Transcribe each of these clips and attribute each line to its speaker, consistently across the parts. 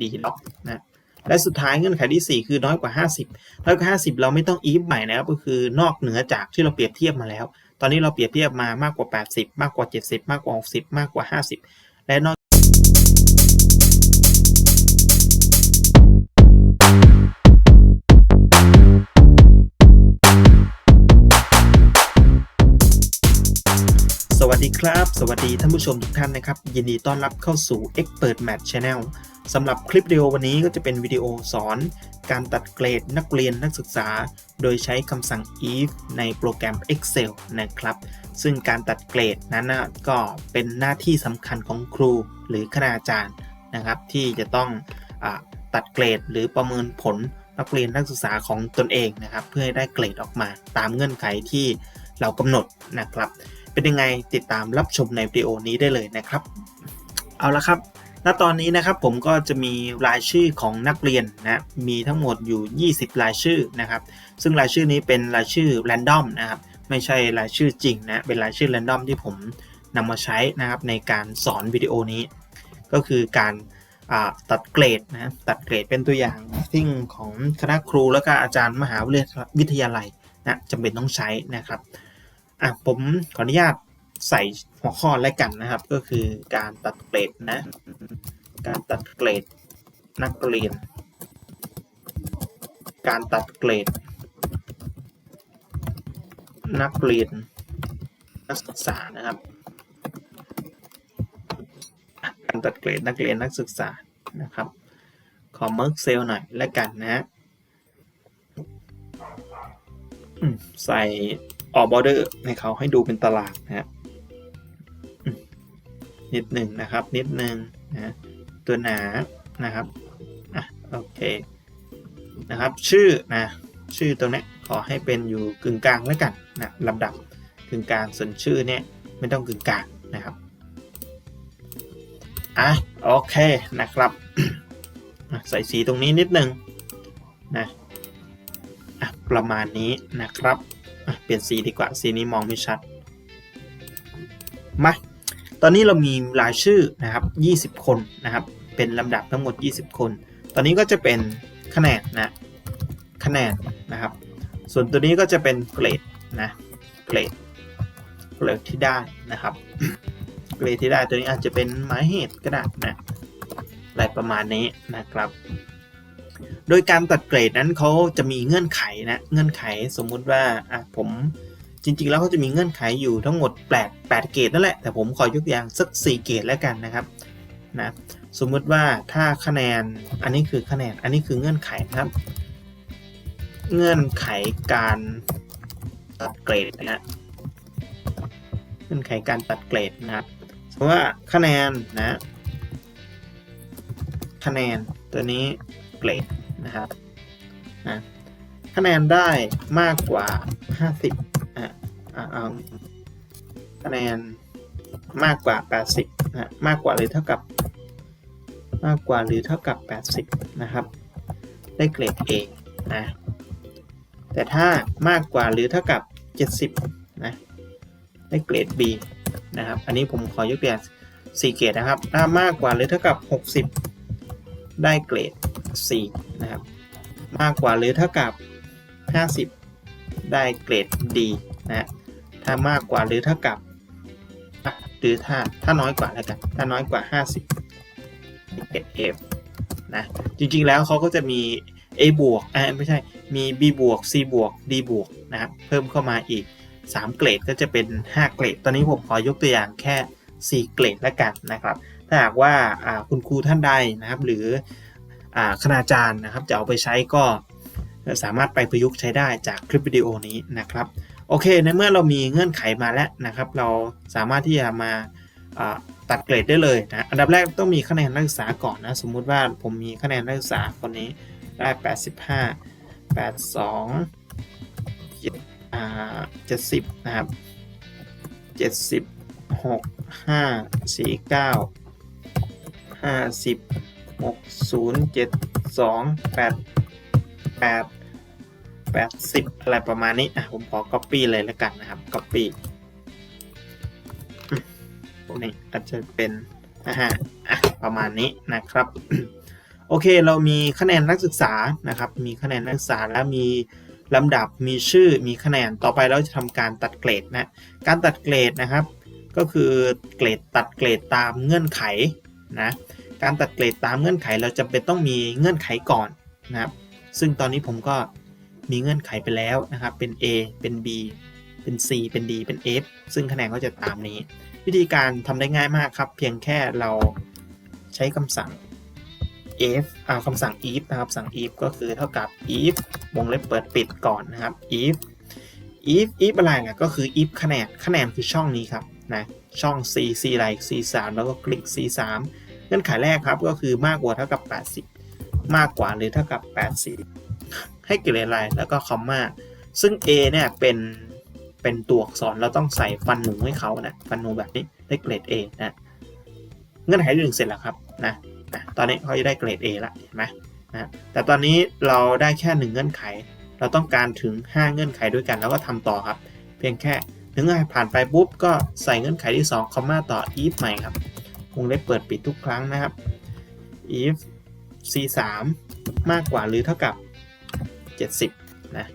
Speaker 1: ดีล็อกนะและสุดท้ายเงื่อนไขที่ 4 คือน้อยกว่า 50น้อยกว่า 50 เราไม่ต้องอีฟใหม่นะครับก็คือนอกเหนือจากที่เราเปรียบเทียบมาแล้ว ตอนนี้เราเปรียบเทียบมามากกว่า 80 มากกว่า 70 มากกว่า 60 มากกว่า 50 และนอกสวัสดีครับ สวัสดีท่านผู้ชมทุกท่านนะครับ ยินดีต้อนรับเข้าสู่ Expert Match Channel สำหรับคลิปวิดีโอวันนี้ก็จะเป็นวิดีโอสอน การตัดเกรดนักเรียนนักศึกษา โดยใช้คำสั่ง if ในโปรแกรม Excel นะครับ ซึ่งการตัดเกรดนั้นก็เป็นหน้าที่สำคัญของครูหรือคณาจารย์นะครับ ที่จะต้องอตัดเกรดหรือประเมินผลนักเรียนนักศึกษาของตนเองนะครับ เพื่อให้ได้เกรดออกมาตามเงื่อนไขที่เรากำหนดนะครับ เป็นยังไงติดตามรับชมในวิดีโอนี้ได้เลยนะครับ เอาละครับ ณตอนนี้นะครับผมก็จะมีรายชื่อของนักเรียนนะมีทั้งหมดอยู่ 20 รายชื่อนะครับ ซึ่งรายชื่อนี้เป็นรายชื่อแรนดอมนะครับไม่ใช่รายชื่อจริงนะเป็นรายชื่อแรนดอมที่ผมนำมาใช้นะครับในการสอนวิดีโอนี้ ก็คือการตัดเกรดนะตัดเกรดเป็นตัวอย่างที่ของคณะครูและก็อาจารย์มหาวิทยาลัยนะจำเป็นต้องใช้นะครับอะผมขออนุญาต ใส่หัวข้อแรกกันนะครับ ก็คือการตัดเกรดนะ การตัดเกรดนักเรียน การตัดเกรดนักเรียนนักศึกษานะครับ การตัดเกรดนักเรียนนักศึกษานะครับ ขอเมิร์กเซลหน่อยแล้วกันนะฮะใส่ออกบอร์เดอร์ให้เขาให้ดูเป็นตารางนะฮะ นิดหนึ่งนะครับ นิดหนึ่งนะตัวหนานะครับอะโอเคนะครับ ชื่อนะชื่อตรงนี้ขอให้เป็นอยู่กึ่งกลางแล้วกันนะลำดับกึ่งกลางส่วนชื่อเนี่ยไม่ต้องกึ่งกลางนะครับอะโอเคนะครับใส่สีตรงนี้นิดหนึ่งนะอะประมาณนี้นะครับ เปลี่ยนสีดีกว่า สีนี้มองไม่ชัด มา ตอนนี้เรามีรายชื่อนะครับ 20 คนนะครับ เป็นลำดับทั้งหมด 20 คน ตอนนี้ก็จะเป็นคะแนนนะคะแนนนะครับ ส่วนตัวนี้ก็จะเป็นเกรดนะเกรดเกรดที่ได้นะครับ เกรดที่ได้ตัวนี้อาจจะเป็นหมายเหตุก็ได้นะอะไรประมาณนี้นะครับ โดยการตัดเกรดนั้นเขาจะมีเงื่อนไขนะเงื่อนไขสมมุติว่าอะผม จริง ๆ แล้วเขาจะมีเงื่อนไขอยู่ทั้งหมด8 8เกรดนั่นแหละ แต่ผมขอยกอย่างสัก 4 เกรดแล้วกันนะครับนะสมมุติว่าถ้าคะแนนอันนี้คือคะแนนอันนี้คือเงื่อนไขนะครับ เงื่อนไขการตัดเกรดนะฮะเงื่อนไขการตัดเกรดนะครับสมมติว่าคะแนนนะคะแนนตัวนี้เกรดนะครับนะคะแนนได้มากกว่า 50 คะแนนมากกว่า 80นะมากกว่าหรือเท่ากับ มากกว่าหรือเท่ากับ 80 นะครับ ได้เกรด A นะแต่ถ้ามากกว่าหรือเท่ากับ 70 นะได้เกรด B นะครับ อันนี้ผมขอยกตัวอย่าง4เกรดนะครับ ถ้ามากกว่าหรือเท่ากับ 60 ได้เกรด C นะครับ มากกว่าหรือเท่ากับ 50 ได้เกรด D นะ ถ้ามากกว่าหรือเท่ากับ หรือถ้าถ้าน้อยกว่าแล้วกันถ้าน้อยกว่า 50เกรด F นะจริงๆแล้วเขาก็จะมี A บวกอ่าไม่ใช่มี B บวก C บวก D บวกนะครับเพิ่มเข้ามาอีก 3 เกรดก็จะเป็น 5 เกรด ตอนนี้ผมขอยกตัวอย่างแค่ 4 เกรดแล้วกันนะครับ ถ้าหากว่าคุณครูท่านใดนะครับ หรือคณาจารย์นะครับ จะเอาไปใช้ก็สามารถไปประยุกต์ใช้ได้จากคลิปวิดีโอนี้นะครับ โอเค ในเมื่อเรามีเงื่อนไขมาแล้วนะครับ เราสามารถที่จะมาตัดเกรดได้เลยนะ อันดับแรกต้องมีคะแนนนักศึกษาก่อนนะ สมมุติว่าผมมีคะแนนนักศึกษาคนนี้ได้ 85 82อ่า70 นะครับ 76 5 49 50 60 72 8 8 80 อะไรประมาณนี้อะผมขอ copy เลยแล้วกันนะครับ copy พวกนี้อาจจะเป็นอะฮะอะประมาณนี้นะครับ โอเคเรามีคะแนนนักศึกษานะครับ มีคะแนนนักศึกษาแล้วมีลำดับมีชื่อมีคะแนนต่อไปเราจะทำการตัดเกรดนะการตัดเกรดนะครับ ก็คือเกรดตัดเกรดตามเงื่อนไขนะการตัดเกรดตามเงื่อนไขเราจำเป็นต้องมีเงื่อนไขก่อนนะครับ ซึ่งตอนนี้ผมก็ มีเงื่อนไขไปแล้วนะครับ เป็น A เป็น B เป็น C เป็น D เป็น F ซึ่งคะแนนก็จะตามนี้ วิธีการทำได้ง่ายมากครับ เพียงแค่เราใช้คำสั่ง if อ่าคำสั่ง if นะครับสั่ง if ก็คือเท่ากับ if วงเล็บเปิดปิดก่อนนะครับ if if if อะไรนี่ยก็คือ if คะแนนคะแนนคือช่องนี้ครับนะช่อง c c อะไร c 3แล้วก็คลิก c 3เงื่อนไขแรกครับก็คือมากกว่าเท่ากับ 80 มากกว่าหรือเท่ากับ 80 ให้เกรดอะไรแล้วก็คอมมาซึ่ง a เนี่ยเป็นเป็นตัวอักษรเราต้องใส่ฟันหนูให้เขานะฟันหนูแบบนี้ได้เกรด A นะเงื่อนไขที่หนึ่งเสร็จแล้วครับนะนะตอนนี้เขาจะได้เกรด A ละเห็นไหมนะแต่ตอนนี้เราได้แค่หนึ่งเงื่อนไข เราต้องการถึง 5 เงื่อนไขด้วยกันแล้วก็ทำต่อครับ เพียงแค่ถึงเงื่อนไขผ่านไปปุ๊บก็ใส่เงื่อนไขที่2คอมมาต่อ if ใหม่ครับวงเล็บเปิดปิดทุกครั้งนะครับ if c 3มากกว่าหรือเท่ากับ 70นะ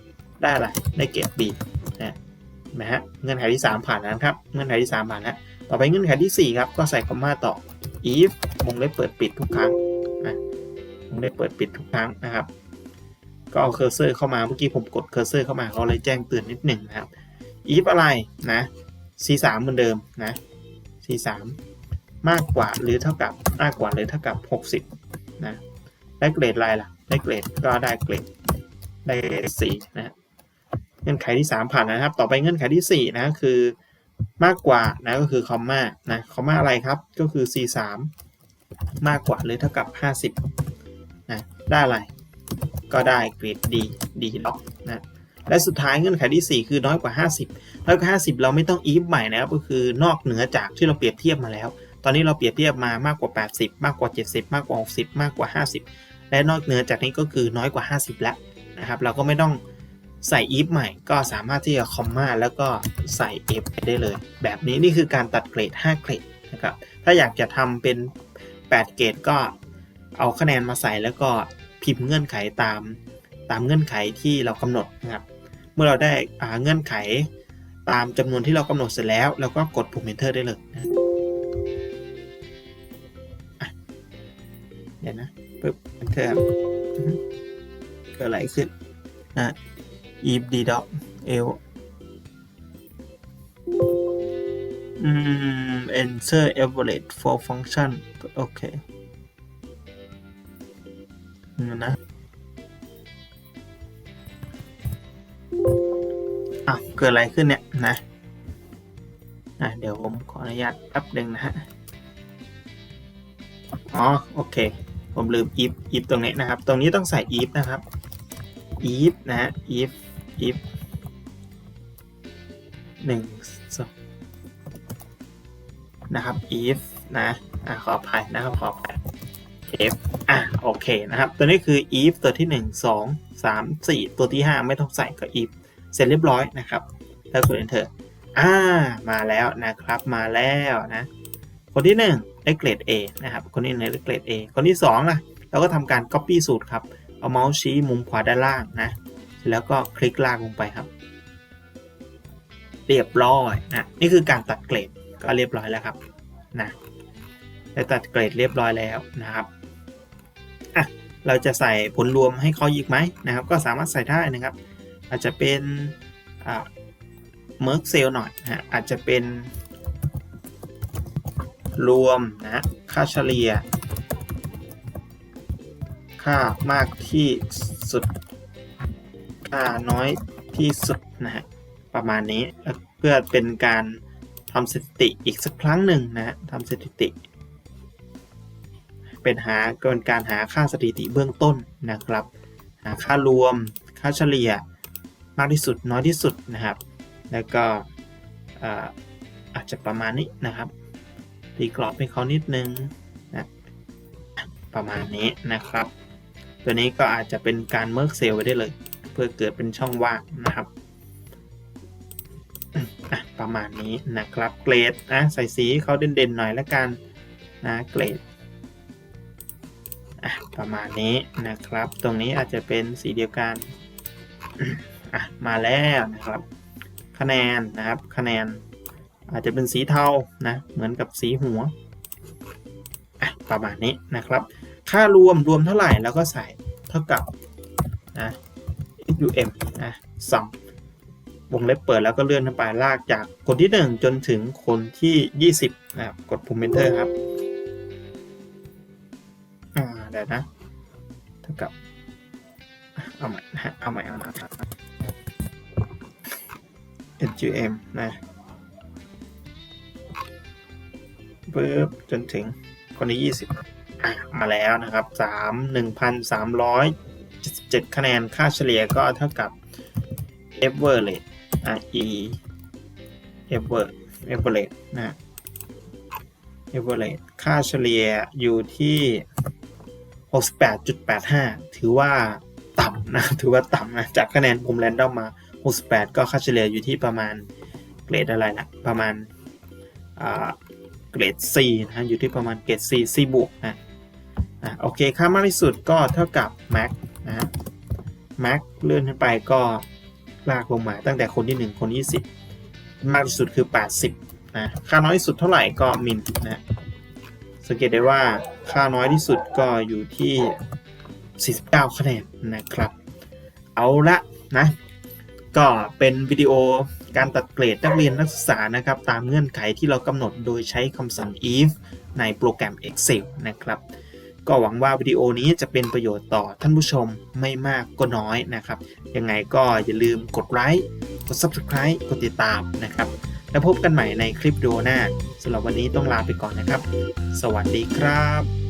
Speaker 1: ได้อะไรได้เกรด B นะนะฮะเงื่อนไขที่ 3 ผ่านนะครับ เงื่อนไขที่ 3 ผ่านแล้วต่อไปเงื่อนไขที่ 4 ครับ ก็ใส่คอมมาต่อ if วงเล็บเปิดปิดทุกครั้งนะวงเล็บเปิดปิดทุกครั้งนะครับ ก็เอาเคอร์เซอร์เข้ามาเมื่อกี้ผมกดเคอร์เซอร์เข้ามาเขาเลยแจ้งเตือนนิดหนึ่งนะครับ if อะไรนะ c 3 เหมือนเดิมนะ c 3 มากกว่าหรือเท่ากับมากกว่าหรือเท่ากับ 60นะได้เกรดอะไรล่ะได้เกรดก็ได้เกรด ได้เกรด4นะเงื่อนไขที่3ผ่านนะครับ ต่อไปเงื่อนไขที่4นะคือมากกว่านะก็คือคอมมานะคอมมาอะไรครับก็คือ c 3มากกว่าหรือเท่ากับ 50นะได้อะไร ก็ได้เกรด D D ล็อกนะและสุดท้ายเงื่อนไขที่ 4 คือน้อยกว่า 50น้อยกว่า50 เราไม่ต้อง if ใหม่นะครับก็คือนอกเหนือจากที่เราเปรียบเทียบมาแล้ว ตอนนี้เราเปรียบเทียบมามากกว่า 80 มากกว่า 70 มากกว่า 60 มากกว่า 50 และนอกเหนือจากนี้ก็คือน้อยกว่า 50 แล้ว นะครับ เราก็ไม่ต้องใส่ if ใหม่ ก็สามารถที่จะคอมมาแล้วก็ใส่ f ได้เลย แบบนี้นี่คือการตัดเกรด 5 เกรดนะครับ ถ้าอยากจะทำเป็น 8 เกรดก็เอาคะแนนมาใส่แล้วก็พิมพ์เงื่อนไขตามตามเงื่อนไขที่เรากำหนดนะครับ เมื่อเราได้เงื่อนไขตามจำนวนที่เรากำหนดเสร็จแล้ว เราก็กดปุ่ม enter ได้เลยนะ ขึ้นนะ if d dot l อืม enter average for function โอเคนะอะเกิดอะไรขึ้นเนี่ยนะอะเดี๋ยวผมขออนุญาตแป๊บหนึ่งนะฮะ อ๋อ โอเค ผมลืม if if ตรงนี้นะครับ ตรงนี้ต้องใส่ if นะครับ if นะฮะ if if หนึ่งสองนะครับ if นะอะขออภัยนะครับขออภัย f อะโอเคนะครับ ตัวนี้คือ if ตัวที่ 1 2 3 4 ตัวที่ 5 ไม่ต้องใส่ก็ if เสร็จเรียบร้อยนะครับ แล้วกด enter อ่ามาแล้วนะครับมาแล้วนะ คนที่ 1 ได้เกรด A นะครับ คนที่1ได้เกรด A คนที่2นะเราก็ทำการ copy สูตรครับ เอาเมาส์ชี้มุมขวาด้านล่างนะ แล้วก็คลิกลากลงไปครับ เรียบร้อยนะ นี่คือการตัดเกรดก็เรียบร้อยแล้วครับนะได้ตัดเกรดเรียบร้อยแล้วนะครับอะเราจะใส่ผลรวมให้เขาอีกไหมนะครับ ก็สามารถใส่ได้นะครับ อาจจะเป็นเมอร์กเซลหน่อยนะฮะอาจจะเป็นรวมนะค่าเฉลี่ย ค่ามากที่สุด ค่าน้อยที่สุดนะฮะประมาณนี้เพื่อเป็นการทำสถิติอีกสักครั้งหนึ่งนะฮะทำสถิติ เป็นหาเป็นการหาค่าสถิติเบื้องต้นนะครับ หาค่ารวม ค่าเฉลี่ยมากที่สุดน้อยที่สุดนะครับ แล้วก็อาจจะประมาณนี้นะครับตีกรอบให้เขานิดนึงนะประมาณนี้นะครับ ตัวนี้ก็อาจจะเป็นการเมิร์กเซลไว้ได้เลย เพื่อเกิดเป็นช่องว่างนะครับประมาณนี้นะครับเกรดนะใส่สีเขาเด่นๆหน่อยละกันนะเกรดประมาณนี้นะครับ ตรงนี้อาจจะเป็นสีเดียวกันอะมาแล้วนะครับ คะแนนนะครับคะแนน อาจจะเป็นสีเทานะเหมือนกับสีหัวอะประมาณนี้นะครับ ค่ารวมรวมเท่าไหร่แล้วก็ใส่เท่ากับนะ um นะ sum วงเล็บเปิดแล้วก็เลื่อนขึ้นไปลากจากคนที่ 1 จนถึงคนที่ 20 นะครับ กดปุ่ม enter ครับ อ่าเดี๋ยวนะ เท่ากับ เอาใหม่นะฮะเอาใหม่ เอาใหม่ ngm นะปึ๊บจนถึงคนที่ 20่ มาแล้วนะครับ3 1,377คะแนนค่าเฉลี่ยก็เท่ากับ average อะ e average average นะ average ค่าเฉลี่ยอยู่ที่ 68.85 ถือว่าต่ำนะ ถือว่าต่ำนะ จากคะแนนผมแรนดอมมา 68 ก็ค่าเฉลี่ยอยู่ที่ประมาณเกรดอะไรนะ ประมาณเกรด C นะ อยู่ที่ประมาณเกรด C C บวกนะ อะโอเคค่ามากที่สุดก็เท่ากับ max นะฮะ max เลื่อนขึ้นไปก็ลากลงมาตั้งแต่คนที่ 1 คนที่ 10 มากที่สุดคือ 80นะค่าน้อยที่สุดเท่าไหร่ก็มินนะสังเกตได้ว่าค่าน้อยที่สุดก็อยู่ที่ 49 คะแนนนะครับ เอาละนะ ก็เป็นวิดีโอการตัดเกรดนักเรียนนักศึกษานะครับ ตามเงื่อนไขที่เรากำหนดโดยใช้คำสั่ง if ในโปรแกรม Excel นะครับ ก็หวังว่าวิดีโอนี้จะเป็นประโยชน์ต่อท่านผู้ชมไม่มากก็น้อยนะครับ ยังไงก็อย่าลืมกดไลค์ กด Subscribe กดติดตามนะครับ แล้วพบกันใหม่ในคลิปวิดีโอหน้าสำหรับวันนี้ต้องลาไปก่อนนะครับ สวัสดีครับ